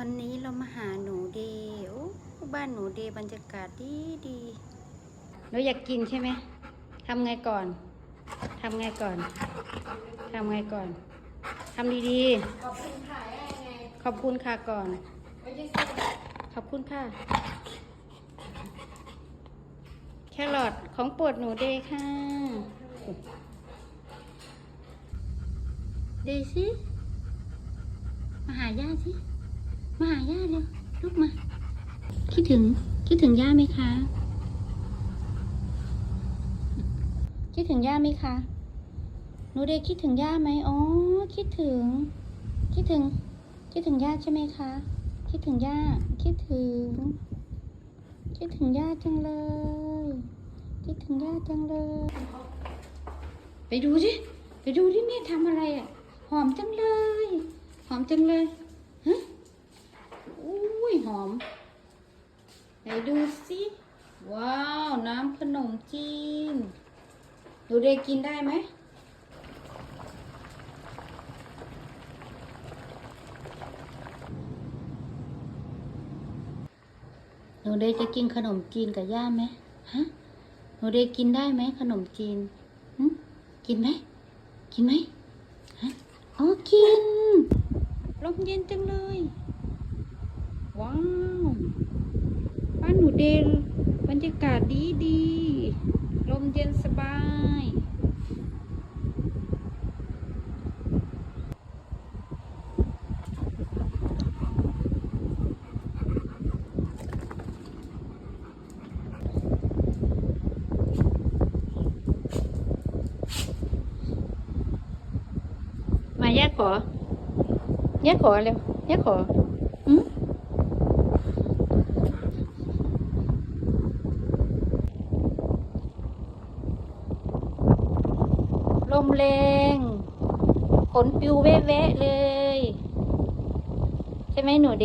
วันนี้เรามาหาหนูเดย์โอ้บ้านหนูเดย์บรรยากาศดีดีหนูอยากกินใช่ไหมทำไงก่อน ทำไงก่อน ทำไงก่อน ทำดีๆขอบคุณค่ะได้ไงขอบคุณค่ะก่อน ไม่ได้ซื้อขอบคุณค่ะ แครอทของโปวดหนูเดย์ค่ะ เดย์สิ มาหาย่าสิ มาหาย่าเร็วลูกมา คิดถึง คิดถึงย่าไหมคะ คิดถึงย่าไหมคะหนูเดย์คิดถึงย่าไหมอ๋อคิดถึง คิดถึง คิดถึงย่าใช่ไหมคะ คิดถึงย่า คิดถึง คิดถึงย่าจังเลย คิดถึงย่าจังเลย ไปดูสิไปดูที่แม่ทำอะไรอะ หอมจังเลย หอมจังเลยฮะ หอม ไหนดูสิว้าว น้ำขนมจีนดูเด็กกินได้ไหมหนูเดย์จะกินขนมจีนกับย่าไหมฮะหนูเดย์กินได้ไหมขนมจีนกินไหมกินไหมฮะอ๋อกินลมเย็นจังเลย ว้าวบ้านหนูเดย์บรรยากาศดีดีๆลมเย็นสบาย มาแยกขอแยกขอเร็วแยกขอ ลมแรงขนปิวแวะๆเลย ใช่ไหมหนูเด